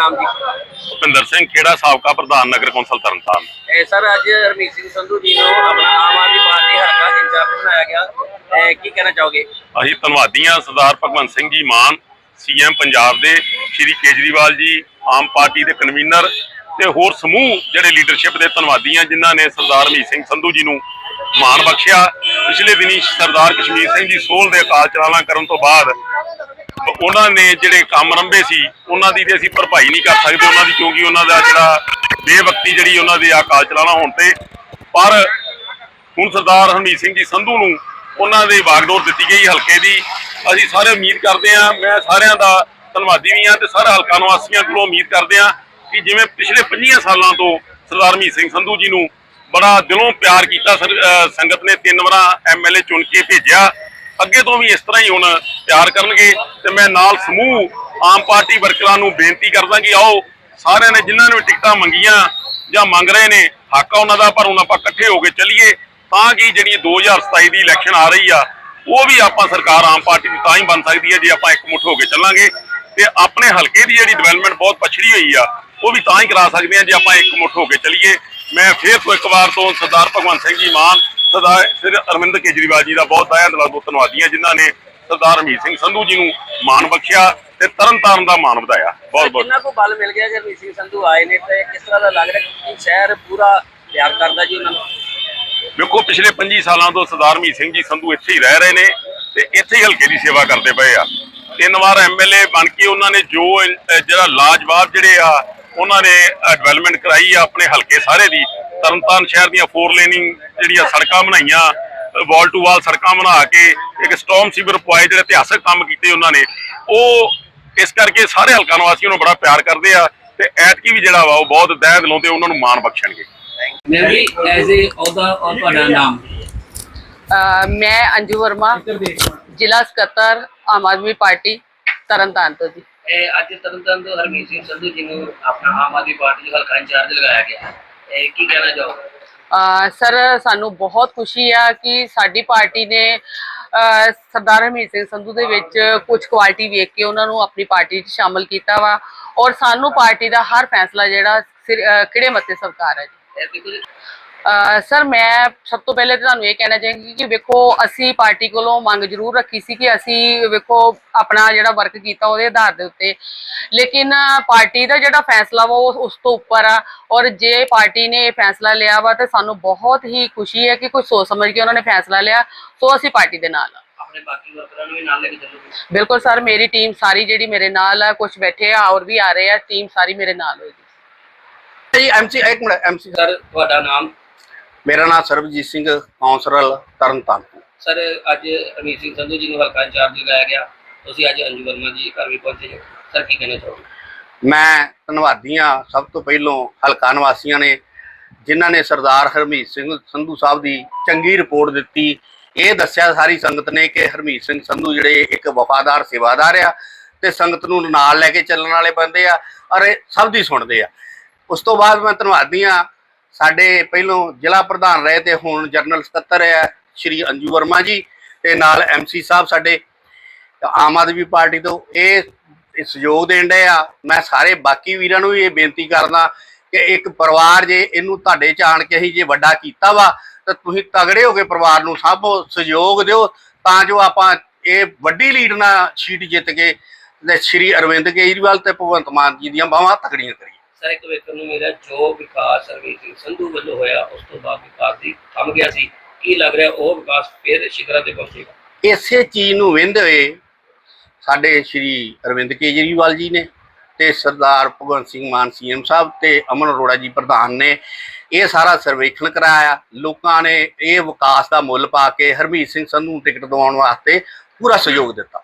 ਨਾਮ ਜੀ ਭੁਪਿੰਦਰ ਸਿੰਘ ਖੇੜਾ ਸਾਬਕਾ ਪ੍ਰਧਾਨ ਨਗਰ ਕੌਂਸਲ ਤਰਨਤਾਰਨ। ਇਹ ਸਰ ਅੱਜ ਹਰਮੀਤ ਸਿੰਘ ਸੰਧੂ ਜੀ ਨੂੰ ਆਪਣਾ ਆਮ ਆਦਮੀ ਪਾਰਟੀ ਹਲਕਾ ਇੰਚਾਰਜ ਬਣਾਇਆ ਗਿਆ। ਇਹ ਕੀ ਕਹਿਣਾ ਚਾਹੋਗੇ? ਅਸੀਂ ਧੰਨਵਾਦੀ ਹਾਂ ਸਰਦਾਰ ਭਗਵੰਤ ਸਿੰਘ ਜੀ ਮਾਨ ਸੀਐਮ ਪੰਜਾਬ ਦੇ ਸ਼੍ਰੀ ਕੇਜਰੀਵਾਲ ਜੀ ਆਮ ਪਾਰਟੀ ਦੇ ਕਨਵੀਨਰ ਤੇ ਹੋਰ ਸਮੂਹ ਜਿਹੜੇ ਲੀਡਰਸ਼ਿਪ ਦੇ ਧੰਨਵਾਦੀ ਹਾਂ ਜਿਨ੍ਹਾਂ ਨੇ ਸਰਦਾਰ ਹਰਮੀਤ ਸਿੰਘ ਸੰਧੂ ਜੀ ਨੂੰ ਮਾਣ ਬਖਸ਼ਿਆ। ਪਿਛਲੇ ਦਿਨੀ ਸਰਦਾਰ ਕਸ਼ਮੀਰ ਸਿੰਘ ਜੀ ਸੋਲ ਦੇ ਅਕਾਲ ਚਲਾਣਾ ਕਰਨ ਤੋਂ ਬਾਅਦ ਉਹਨਾਂ ਨੇ ਜਿਹੜੇ ਕੰਮ ਰੰਭੇ ਸੀ, ਉਹਨਾਂ ਦੀ ਤੇ ਅਸੀਂ ਭਰਪਾਈ ਨਹੀਂ ਕਰ ਸਕਦੇ, ਉਹਨਾਂ ਦੀ ਕਿਉਂਕਿ ਉਹਨਾਂ ਦਾ ਜਿਹੜਾ ਬੇਵਕਤੀ ਜਿਹੜੀ ਉਹਨਾਂ ਦੇ ਅਕਾਲ ਚਲਾਣਾ ਹੋਣ ਤੇ, ਪਰ ਹੁਣ ਸਰਦਾਰ ਹਰਮੀਤ ਸਿੰਘ ਜੀ ਸੰਧੂ ਨੂੰ ਉਹਨਾਂ ਦੇ ਵਾਗਡੋਰ ਦਿੱਤੀ ਗਈ ਹਲਕੇ ਦੀ। ਅਸੀਂ ਸਾਰੇ ਉਮੀਦ ਕਰਦੇ ਹਾਂ, ਮੈਂ ਸਾਰਿਆਂ ਦਾ ਧੰਨਵਾਦੀ ਵੀ ਹਾਂ ਤੇ ਸਾਰੇ ਹਲਕਾ ਨਿਵਾਸੀਆਂ ਕੋਲੋਂ ਉਮੀਦ ਕਰਦੇ ਹਾਂ ਕਿ ਜਿਵੇਂ ਪਿਛਲੇ 25 ਸਾਲਾਂ ਤੋਂ ਸਰਦਾਰ ਹਰਮੀਤ ਸਿੰਘ ਸੰਧੂ ਜੀ ਨੂੰ ਬੜਾ ਦਿਲੋਂ ਪਿਆਰ ਕੀਤਾ ਸੰਗਤ ਨੇ ਤਿੰਨ ਵਾਰਾਂ ਐਮਐਲਏ ਚੁਣ ਕੇ ਭੇਜਿਆ। ਅੱਗੇ ਤੋਂ ਵੀ ਇਸ ਤਰ੍ਹਾਂ ਹੀ ਹੁਣ ਪਿਆਰ ਕਰਨਗੇ ਤੇ ਮੈਂ ਨਾਲ ਸਮੂਹ ਆਮ ਪਾਰਟੀ ਵਰਕਰਾਂ ਨੂੰ ਬੇਨਤੀ ਕਰਦਾ ਕਿ ਆਓ ਸਾਰਿਆਂ ਨੇ ਜਿਨ੍ਹਾਂ ਨੇ ਵੀ ਟਿਕਟਾਂ ਮੰਗੀਆਂ ਜਾਂ ਮੰਗ ਰਹੇ ਨੇ, ਹੱਕ ਆ ਉਹਨਾਂ ਦਾ, ਪਰ ਹੁਣ ਆਪਾਂ ਇਕੱਠੇ ਹੋ ਕੇ ਚੱਲੀਏ ਤਾਂ ਕਿ ਜਿਹੜੀ 2027 ਦੀ ਇਲੈਕਸ਼ਨ ਆ ਰਹੀ ਆ, ਉਹ ਵੀ ਆਪਾਂ ਸਰਕਾਰ ਆਮ ਪਾਰਟੀ ਦੀ ਤਾਂ ਹੀ ਬਣ ਸਕਦੀ ਹੈ ਜੇ ਆਪਾਂ ਇੱਕ ਮੁੱਠ ਹੋ ਕੇ ਚੱਲਾਂਗੇ। ਤੇ ਆਪਣੇ ਹਲਕੇ ਦੀ ਜਿਹੜੀ ਡਿਵੈਲਪਮੈਂਟ ਬਹੁਤ ਪਛੜੀ ਹੋਈ ਆ, ਉਹ ਵੀ ਤਾਂ ਹੀ ਕਰਾ ਸਕਦੇ ਆ ਜੇ ਆਪਾਂ ਇੱਕ ਮੁੱਠ ਹੋ ਕੇ ਚੱਲੀਏ। ਮੈਂ ਫੇਰ ਤੋਂ ਇੱਕ ਵਾਰ ਤੋਂ ਸਰਦਾਰ ਭਗਵੰਤ ਸਿੰਘ ਜੀ ਮਾਨ ਸਰਦਾਰ ਸ੍ਰੀ ਅਰਵਿੰਦ ਕੇਜਰੀਵਾਲ ਜੀ ਦਾ ਬਹੁਤ ਤਹਿ ਦਿਲੋਂ ਤੋਂ ਧੰਨਵਾਦੀ ਹਾਂ ਜਿਨ੍ਹਾਂ ਨੇ ਸਰਦਾਰ ਹਰਮੀਤ ਸਿੰਘ ਸੰਧੂ ਜੀ ਨੂੰ ਮਾਣ ਬਖਸ਼ਿਆ ਤੇ ਤਰਨਤਾਰਨ ਦਾ ਮਾਣ ਵਧਾਇਆ। ਬਹੁਤ ਬਹੁਤ ਕਿੰਨਾ ਕੋ ਬਲ ਮਿਲ ਗਿਆ ਜੇ ਹਰਮੀਤ ਸਿੰਘ ਸੰਧੂ ਆਏ ਨੇ ਤੇ ਕਿਸ ਤਰ੍ਹਾਂ ਦਾ ਲੱਗ ਰਿਹਾ? ਕਿ ਸ਼ਹਿਰ ਪੂਰਾ ਪਿਆਰ ਕਰਦਾ ਜੀ ਉਹਨਾਂ ਨੂੰ। ਵੇਖੋ ਪਿਛਲੇ 25 ਸਾਲਾਂ ਤੋਂ ਸਰਦਾਰ ਹਰਮੀਤ ਸਿੰਘ ਜੀ ਸੰਧੂ ਇੱਥੇ ਹੀ ਰਹਿ ਰਹੇ ਨੇ ਤੇ ਇੱਥੇ ਹੀ ਹਲਕੇ ਦੀ ਸੇਵਾ ਕਰਦੇ ਪਏ ਆ। ਤਿੰਨ ਵਾਰ ਐਮਐਲਏ ਬਣ ਕੇ ਉਹਨਾਂ ਨੇ ਜੋ ਜਿਹੜਾ ਲਾਜਵਾਬ ਜਿਹੜੇ ਆ ਉਹਨਾਂ ਨੇ ਡਿਵੈਲਪਮੈਂਟ ਕਰਾਈ ਆ ਆਪਣੇ ਹਲਕੇ ਸਾਰੇ ਦੀ। ਤਰਨਤਾਰਨ ਸ਼ਹਿਰ ਦੀਆਂ ਫੋਰ ਲੇਨਿੰਗ ਜਿਹੜੀਆਂ ਸੜਕਾਂ ਬਣਾਈਆਂ ਵਾਲ ਟੂ ਵਾਲ ਸੜਕਾਂ ਬਣਾ ਕੇ ਇੱਕ ਸਟਾਰਮ ਸੀਵਰ ਪੁਆਏ ਜਿਹੜੇ ਇਤਿਹਾਸਕ ਕੰਮ ਕੀਤੇ ਉਹਨਾਂ ਨੇ। ਉਹ ਇਸ ਕਰਕੇ ਸਾਰੇ ਹਲਕਾ ਨਿਵਾਸੀਆਂ ਨੂੰ ਬੜਾ ਪਿਆਰ ਕਰਦੇ ਆ ਤੇ ਐਤਕੀ ਵੀ ਜਿਹੜਾ ਵਾ ਉਹ ਬਹੁਤ ਦਹਿ ਦਿਲੋਂ ਤੇ ਉਹਨਾਂ ਨੂੰ ਮਾਣ ਬਖਸ਼ਣਗੇ। ਮੈਂ ਵੀ ਐਜ਼ ਏ ਅਹੁਦਾ ਔਰ ਤੁਹਾਡਾ ਨਾਮ? ਅ, ਮੈਂ ਅੰਜੂ ਵਰਮਾ ਜ਼ਿਲ੍ਹਾ ਸਕੱਤਰ ਆਮ ਆਦਮੀ ਪਾਰਟੀ ਤਰਨਤਾਰਨ ਤੋਂ ਜੀ। ਇਹ ਅੱਜ ਤਰਨਤਾਰਨ ਤੋਂ ਹਰਮੀਤ ਸਿੰਘ ਸੰਧੂ ਜੀ ਨੂੰ ਆਪਣਾ ਆਮ ਆਦਮੀ ਪਾਰਟੀ ਦਾ ਹਲਕਾ ਇੰਚਾਰਜ ਲਗਾਇਆ ਗਿਆ। ਹੈ। ਇਹ ਕੀ ਕਹਿਣਾ ਚਾਹੋਗੇ? ਸਰ ਸਾਨੂੰ ਬਹੁਤ ਖੁਸ਼ੀ ਆ ਕਿ ਸਾਡੀ ਪਾਰਟੀ ਨੇ ਸਰਦਾਰ ਹਰਮੀਤ ਸਿੰਘ ਸੰਧੂ ਦੇ ਵਿੱਚ ਕੁਝ ਕੁਆਲਿਟੀ ਵੇਖ ਕੇ ਉਹਨਾਂ ਨੂੰ ਆਪਣੀ ਪਾਰਟੀ ਵਿੱਚ ਸ਼ਾਮਲ ਕੀਤਾ ਵਾ। ਔਰ ਸਾਨੂੰ ਪਾਰਟੀ ਦਾ ਹਰ ਫੈਸਲਾ ਜਿਹੜਾ ਸਿਰ- ਅ, ਖਿੜੇ ਮੱਥੇ ਸਵੀਕਾਰ ਹੈ ਜੀ ਸਰ ਮੈਂ ਸਭ ਤੋਂ ਪਹਿਲੇ ਤਾਂ ਤੁਹਾਨੂੰ ਇਹ ਕਹਿਣਾ ਚਾਹਾਂਗੀ ਕਿ ਵੇਖੋ ਅਸੀਂ ਪਾਰਟੀ ਕੋਲੋਂ ਮੰਗ ਜ਼ਰੂਰ ਰੱਖੀ ਸੀ ਕਿ ਅਸੀਂ ਵੇਖੋ ਆਪਣਾ ਜਿਹੜਾ ਵਰਕ ਕੀਤਾ ਉਹਦੇ ਆਧਾਰ ਦੇ ਉੱਤੇ। ਲੇਕਿਨ ਪਾਰਟੀ ਦਾ ਜਿਹੜਾ ਫੈਸਲਾ ਵਾ ਉਹ ਉਸ ਤੋਂ ਉੱਪਰ ਆ। ਔਰ ਜੇ ਪਾਰਟੀ ਨੇ ਇਹ ਫੈਸਲਾ ਲਿਆ ਵਾ ਤੇ ਸਾਨੂੰ ਬਹੁਤ ਹੀ ਖੁਸ਼ੀ ਹੈ ਕਿ ਕੋਈ ਸੋਚ ਸਮਝ ਕੇ ਉਹਨਾਂ ਨੇ ਫੈਸਲਾ ਲਿਆ ਸੋ ਅਸੀਂ ਪਾਰਟੀ ਦੇ ਨਾਲ ਆ। ਆਪਣੇ ਬਾਕੀ ਵਰਕਰਾਂ ਨੂੰ ਵੀ ਨਾਲ ਲੈ ਕੇ ਚੱਲੋਗੇ ਬਿਲਕੁਲ ਸਰ ਮੇਰੀ ਟੀਮ ਸਾਰੀ ਜਿਹੜੀ ਮੇਰੇ ਨਾਲ ਆ ਕੁਝ ਬੈਠੇ ਆ ਔਰ ਵੀ ਆ ਰਹੇ ਆ ਟੀਮ ਸਾਰੀ ਮੇਰੇ ਨਾਲ ਹੋਏਗੀ। ਜੀ ਐਮਸੀ ਇੱਕ ਮਿੰਟ ਐਮਸੀ ਸਰ ਤੁਹਾਡਾ ਨਾਮ? ਮੇਰਾ ਨਾਮ ਸਰਬਜੀਤ ਸਿੰਘ ਕੌਂਸਲਰ ਤਰਨਤਾਰਨ ਸਰ ਅੱਜ ਹਰਮੀਤ ਸਿੰਘ ਸੰਧੂ ਜੀ ਨੂੰ ਹਲਕਾ ਇੰਚਾਰਜ ਲਗਾਇਆ ਗਿਆ। ਤੁਸੀਂ ਅੱਜ ਅੰਜੂ ਵਰਮਾ ਜੀ ਘਰ ਵੀ ਪਹੁੰਚੇ ਸਰ ਕੀ ਕਹਿਣਾ ਚਾਹੋਗੇ? ਮੈਂ ਧੰਨਵਾਦੀ ਹਾਂ ਸਭ ਤੋਂ ਪਹਿਲੋਂ ਹਲਕਾ ਨਿਵਾਸੀਆਂ ਨੇ ਜਿਨ੍ਹਾਂ ਨੇ ਸਰਦਾਰ ਹਰਮੀਤ ਸਿੰਘ ਸੰਧੂ ਸਾਹਿਬ ਦੀ ਚੰਗੀ ਰਿਪੋਰਟ ਦਿੱਤੀ। ਇਹ ਦੱਸਿਆ ਸਾਰੀ ਸੰਗਤ ਨੇ ਕਿ ਹਰਮੀਤ ਸਿੰਘ ਸੰਧੂ ਜਿਹੜੇ ਇੱਕ ਵਫਾਦਾਰ ਸੇਵਾਦਾਰ ਆ ਤੇ ਸੰਗਤ ਨੂੰ ਨਾਲ ਲੈ ਕੇ ਚੱਲਣ ਵਾਲੇ ਬੰਦੇ ਆ ਔਰ ਇਹ ਸਭ ਦੀ ਸੁਣਦੇ ਆ। ਉਸ ਤੋਂ ਬਾਅਦ ਮੈਂ ਧੰਨਵਾਦੀ ਹਾਂ ਸਾਡੇ ਪਹਿਲੋਂ ਜ਼ਿਲ੍ਹਾ ਪ੍ਰਧਾਨ ਰਹੇ ਤੇ ਹੁਣ ਜਨਰਲ ਸਕੱਤਰ ਹੈ ਸ਼੍ਰੀ ਅੰਜੂ ਵਰਮਾ ਜੀ ਤੇ ਨਾਲ ਐਮਸੀ ਸਾਹਿਬ ਸਾਡੇ ਆਮ ਆਦਮੀ ਪਾਰਟੀ ਤੋਂ। ਇਹ ਸਹਿਯੋਗ ਦੇਣ ਡਏ ਆ। ਮੈਂ ਸਾਰੇ ਬਾਕੀ ਵੀਰਾਂ ਨੂੰ ਵੀ ਇਹ ਬੇਨਤੀ ਕਰਦਾ ਕਿ ਇੱਕ ਪਰਿਵਾਰ ਜੇ ਇਹਨੂੰ ਤੁਹਾਡੇ ਚ ਆਣ ਕੇ ਅਸੀਂ ਜੇ ਵੱਡਾ ਕੀਤਾ ਵਾ, ਤਾਂ ਤੁਸੀਂ ਤਗੜੇ ਹੋ ਕੇ ਪਰਿਵਾਰ ਨੂੰ ਸਭ ਸਹਿਯੋਗ ਦਿਓ, ਤਾਂ ਜੋ ਆਪਾਂ ਇਹ ਵੱਡੀ ਲੀਡ ਨਾਲ ਸੀਟ ਜਿੱਤ ਕੇ ਤੇ ਸ਼੍ਰੀ ਅਰਵਿੰਦ ਕੇਜਰੀਵਾਲ ਤੇ ਭਗਵੰਤ ਮਾਨ ਜੀ ਦੀਆਂ ਬਾਹਾਂ ਤਕੜੀਆਂ ਕਰੀਏ। ਸਰ, ਇੱਕ ਵੇਖਣ ਨੂੰ ਮੇਰਾ ਜੋ ਵਿਕਾਸ ਸਿੰਘ ਸੰਧੂ ਵੱਲੋਂ ਹੋਇਆ, ਉਸ ਤੋਂ ਬਾਅਦ ਵਿਕਾਸ ਦੀ ਥੰਮ ਗਿਆ ਸੀ। ਕੀ ਲੱਗ ਰਿਹਾ, ਉਹ ਵਿਕਾਸ ਫਿਰ ਸ਼ਿਖਰਾਂ ਤੇ ਪਹੁੰਚੇਗਾ? ਇਸੇ ਚੀਜ਼ ਨੂੰ ਵੇਂਦੇ ਹੋਏ ਸਾਡੇ ਸ਼੍ਰੀ ਅਰਵਿੰਦ ਕੇਜਰੀਵਾਲ ਜੀ ਨੇ ਤੇ ਸਰਦਾਰ ਭਗਵੰਤ ਸਿੰਘ ਮਾਨ ਸੀਐਮ ਸਾਹਿਬ ਤੇ ਅਮਨ ਅਰੋੜਾ ਜੀ ਪ੍ਰਧਾਨ ਨੇ ਇਹ ਸਾਰਾ ਸਰਵੇਖਣ ਕਰਾਇਆ। ਲੋਕਾਂ ਨੇ ਇਹ ਵਿਕਾਸ ਦਾ ਮੁੱਲ ਪਾ ਕੇ ਹਰਮੀਤ ਸਿੰਘ ਸੰਧੂ ਨੂੰ ਟਿਕਟ ਦਿਵਾਉਣ ਵਾਸਤੇ ਪੂਰਾ ਸਹਿਯੋਗ ਦਿੱਤਾ।